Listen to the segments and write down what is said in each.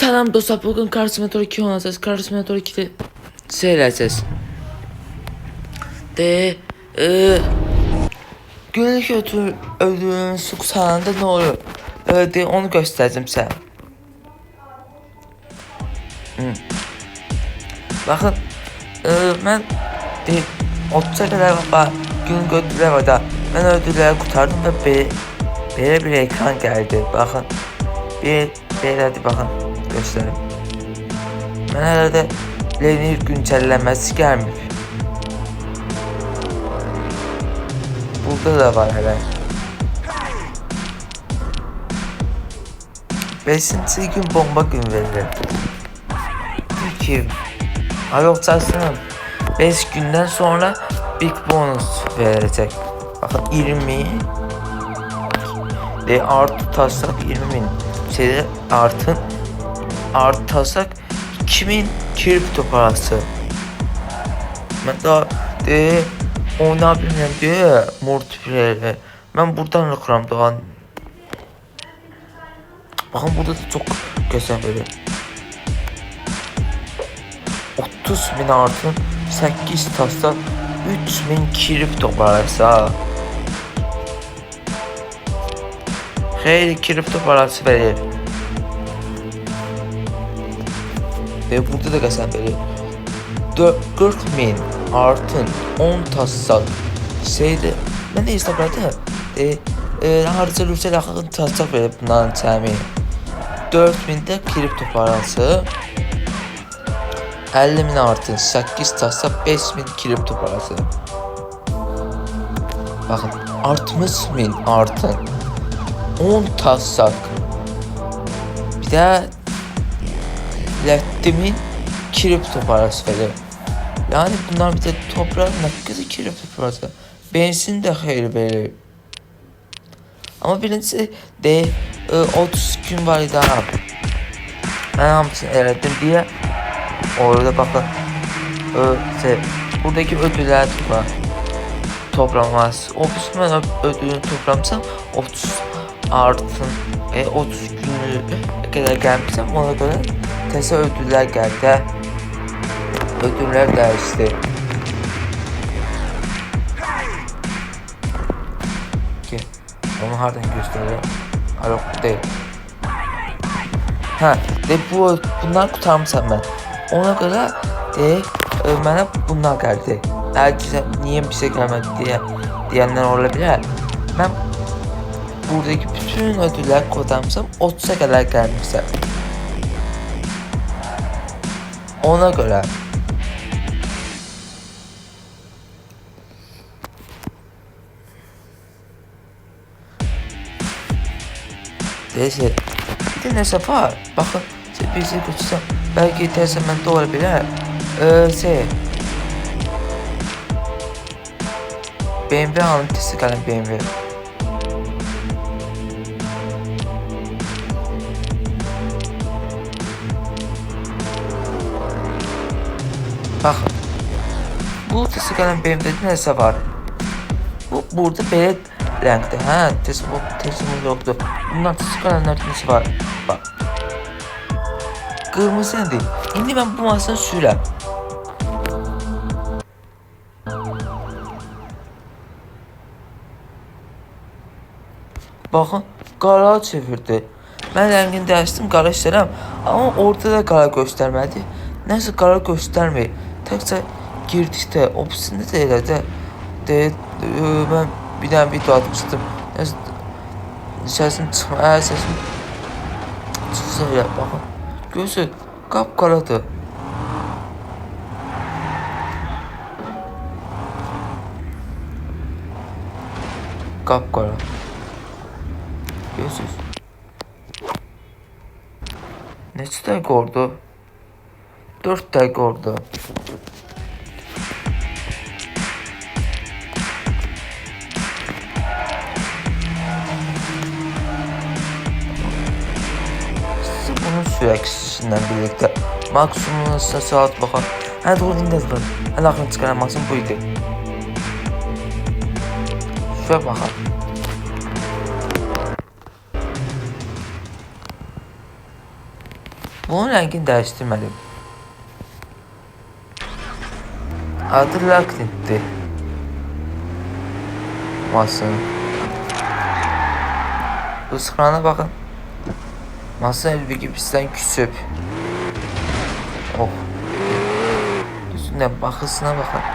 Salam dostlar, bugün Car Simulator 2 oynayacağız. Car Simulator 2'de seyredeceğiz. De, e, günlük ödül, ödülün su kutarında ne olur? E, onu göstereceğim sana. Hı. Bakın, e, ben de, 30'a kadar var, günlük ödüller var da ben ödülleri kurtardım ve be, böyle bir ekran geldi. Bakın, bir, bir hadi bakın göstereyim. Ben herhalde Lenir güncellemesi gelmiş. Burada da var hele. Beşinci gün bomba gün verilir. Peki. Abi Oksasın'ın 5 günden sonra Big Bonus verecek. Bakın 20 de artı taslak 20 bin şeyde artın artı taslak 2000 kripto parası. Daha de oynayabilirim diye multiplayer'e. Ben buradan okuram daha. Bakın burada da çok güzel böyle. 30 bin artın 8 taslak 3000 kripto parası. Xeyli kripto parası verir. Ve burada da. Dö- 40 min artın 10 tassal şeydi. Mən də hesabladım. E, e, harca lüksel axın tassal verir bundan cəmi. 4000 də kripto parası. 50 min artın 8 tassal 5000 kripto parası. Baxın 60 min artın 10 taslak. Bir de Lettim'in kripto parası verir. Yani bunlar bir de toprağın kadar kripto parası. Benzin de hayır verir. Ama birincisi de e, 30 gün var daha. Ben hamısını elədim diye orada bakın e, şey, buradaki ödüller var. Toplamaz. O kısmı ödülünü toplamsam 30 artın e, 30 günlük kadar gelmişsem ona göre tese ödüller geldi. Ödüller değişti. Ki onu hardan gösteriyor? Yok değil. Ha, de bu bunlar kurtarmışam ben. Ona göre de e, bana bunlar geldi. Herkese niye bize gelmedi diye diyenler olabilir. Ben buradaki bütün ödüller kodamışsam 30'a kadar gelmişler. Ona göre. Neyse. Bir de neyse var. Bakın. Bir şey götürsem. Belki testamente olabilir. Ee, şey. BMW anlatisi gelen BMW. Bu gelen BMW'de neyse var. Bu burada belə renkte. Ha, teslim teslim yoktu. Bunlar sesi gelenler neyse var. Bak. Kırmızı değil. Şimdi ben bu masanı sürəm. Baxın, qara çevirdi. Mən rəngini dəyişdim, qara istəyirəm. Amma orada da qara göstərmədi. Nəsə qara göstərmir. Təkcə girdikdə, opsində də elə də de, e, mən bir dənə video atmışdım. Nəsə səsim çıxma, ə, səsim çıxsa elə baxın. Gözü qapqaradır. Qapqara. Görürsünüz. Neçə dəqiqə oldu? 4 dəqiqə sürəksizlə birlikdə maksimum saat baxın. Hə doğru indi yazdım. Ən axırı çıxaran maksimum bu idi. Şuraya baxın. Bunun rəngini dəyişdirmədim. Adı Laklint'ti. Masın. Bu sıxrana baxın. Masın əlbəki bizdən küsüb. Oh. Üstündən baxısına baxın.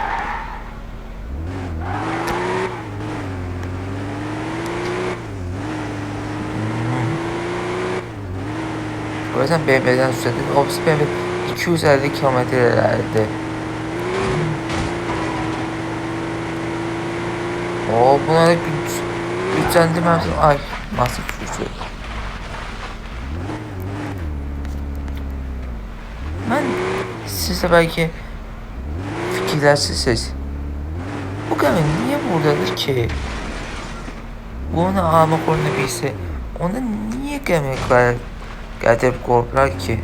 Görürsən BMW-dən sürdü. O biz BMW 250 km ileride. O buna da güç güçlendirmemsin. Ay nasıl güçlü. Ben size belki fikirlersiniz. Bu gemi niye buradadır ki? Bunu almak orada bilse ona niye gemi kadar getirip korklar ki?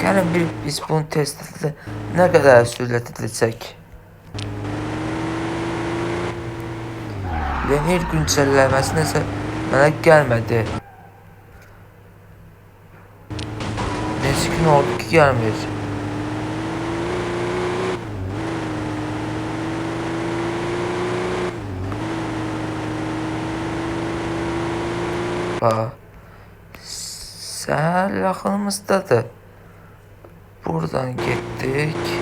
Gelin bir biz bunu test edelim. Ne kadar sürületilsek. Yeni il güncellemesi neyse bana gelmedi. Gün oldu ki gelmiyor. Aa, səhər yaxınımızdadır. Buradan gittik.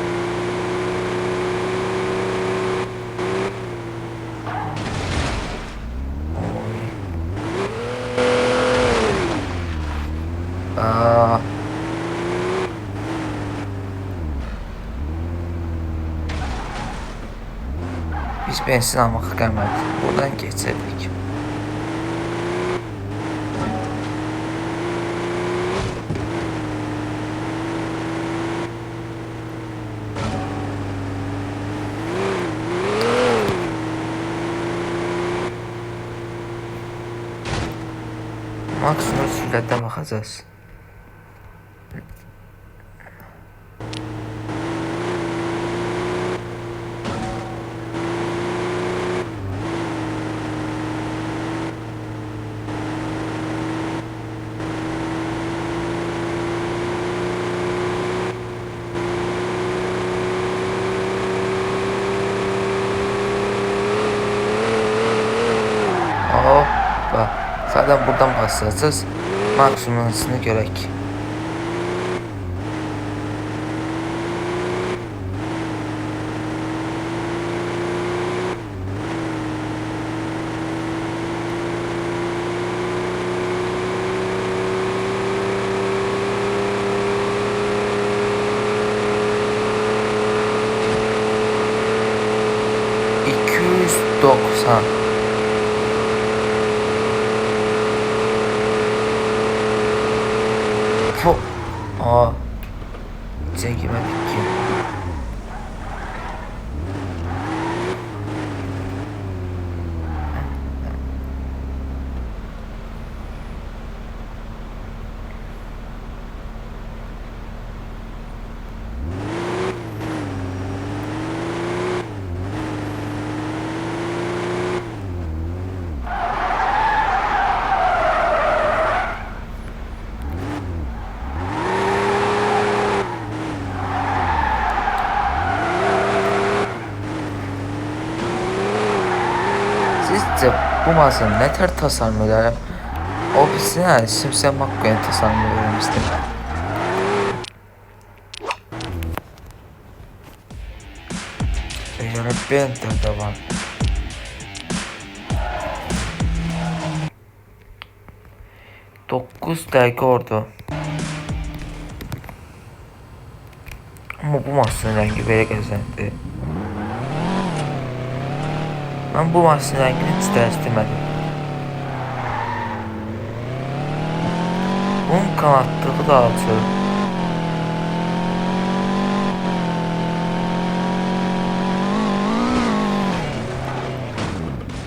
Benzin almak gelmedik. Buradan geçirdik. Maksimum sürəte baxacağız. Zaten buradan başlayacağız. Maksimum hızını görək. Doksan. Mağazanın ne tür tasarım eder? Ofisine Simpson McQueen tasarımı vermiştim. Yönetmen de var. Dokuz dəqiqə orada. Amma bu masanın rəngi belə qəzəndir. Mən bu masanın rəngini heç dəyişdirmədim. Bunun kanatlığı da alçı.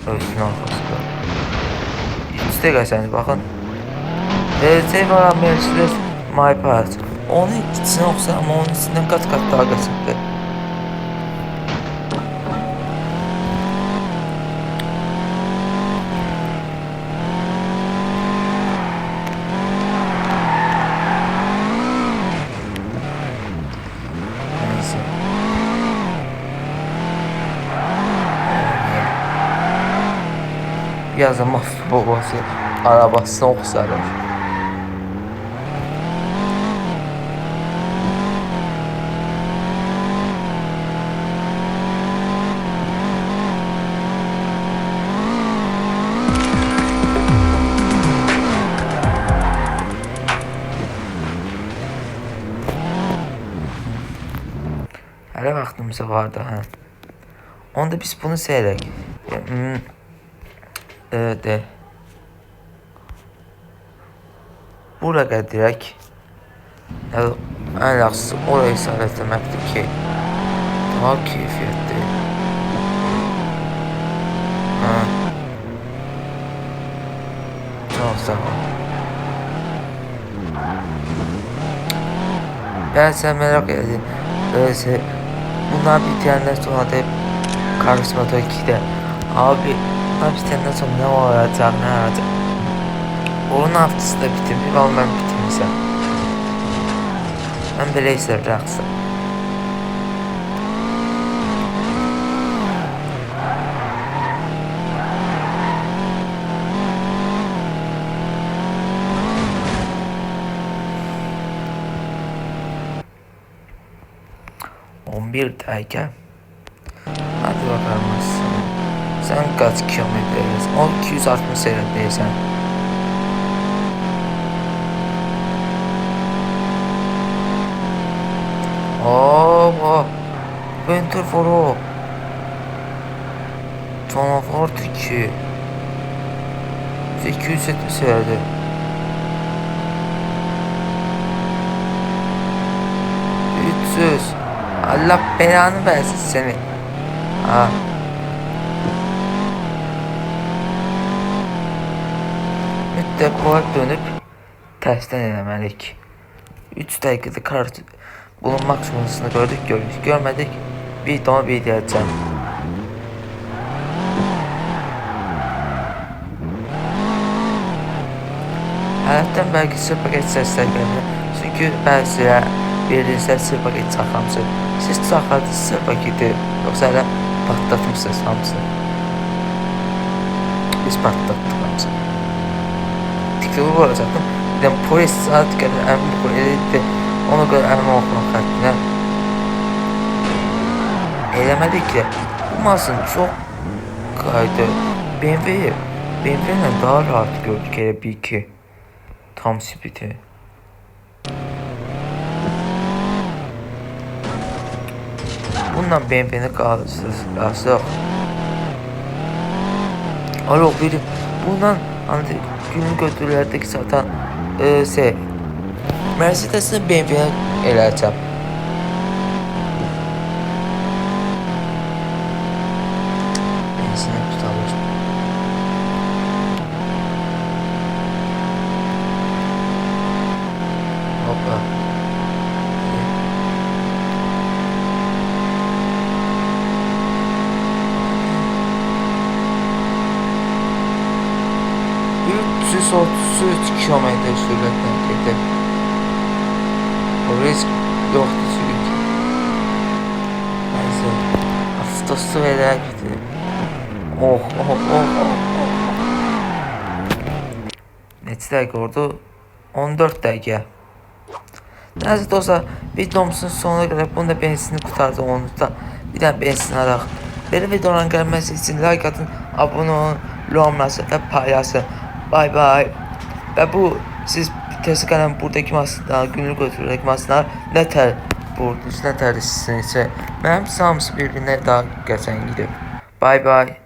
Ölsün arkasında. İkisi de qəzəndir, baxın. RC var Mercedes My Part. Onun içine oxşar amma onun içindən qat-qat daha qəzəbdir. Yazın mafya babası arabasını oxsadır. Hələ vaxtımız vardı, hə. Onda biz bunu seyrək. E, de. Bura qədirək. Yəni, ən yaxşısı oraya isarət etməkdir ki, daha keyfiyyətli. Hə. Çox sağ ol. Bəzən merak edin. Öyleyse bunlar bitenden sonra da karışmadı ki de abi bunlar bitenden sonra ne olacak ne olacak onun haftası da bitirmiş ama ben bitirmişim ben böyle seviyorum On bir dakika. Sen kaç kilometreyiz? O 260 seyretteysen. Oo, Winter for o. Canavar tiki. 270 seyredi. Üç yüz. Allah belanı versin seni. Ha. Mütləq olaraq dönüb tərsdən eləməliyik. 3 dəqiqədə kart bunun maksimumunu gördük, gördük, görmədik. Bir daha bir deyəcəm. Həyatdan bəlkə sırf paket səslər gəlir. Çünki bəzilə verilsə sırf paket. Siz çaxladınız sırf paketi, yoxsa hələ patlatmışsınız hamısını. Biz patlatdık hamısını. Tikli olacaktım. Bir de polis saat kadar əmin bu eləyirdi. Ona görə əmin oxumaq xəttinə. Eləmədik ki, bu maşın çox qaydı. BMW, BMW ilə daha rahat gördük elə bir ki. Tam spiti. Bununla BMW'ni qalırsınız, yazıq. Alo biri bundan hani günün götürülerdeki satan e, şey Mercedes'in BMW'ye eləyəcəm. Benzinə Üç 33 kilometre sürətle gedir. O risk yoxdur çünki. Nəysə, avtosu verər gedir. Oh, oh, oh, oh. Neçə dəqiqə oldu? 14 dəqiqə. Nəsə də olsa videomuzun sonuna qədər bunu da benzini qutardı onu da bir dənə benzin alaq. Belə videoların gəlməsi üçün like atın, abunə olun, yorumlasın və paylaşın. Bay bay. Və bu siz Tesla buradakı maşınlar, günlük götürürdəki maşınlar nə tər vurdunuz, nə tər sizin isə mənim hamısı bir-birinə daha qəşəng idi. Bay bay.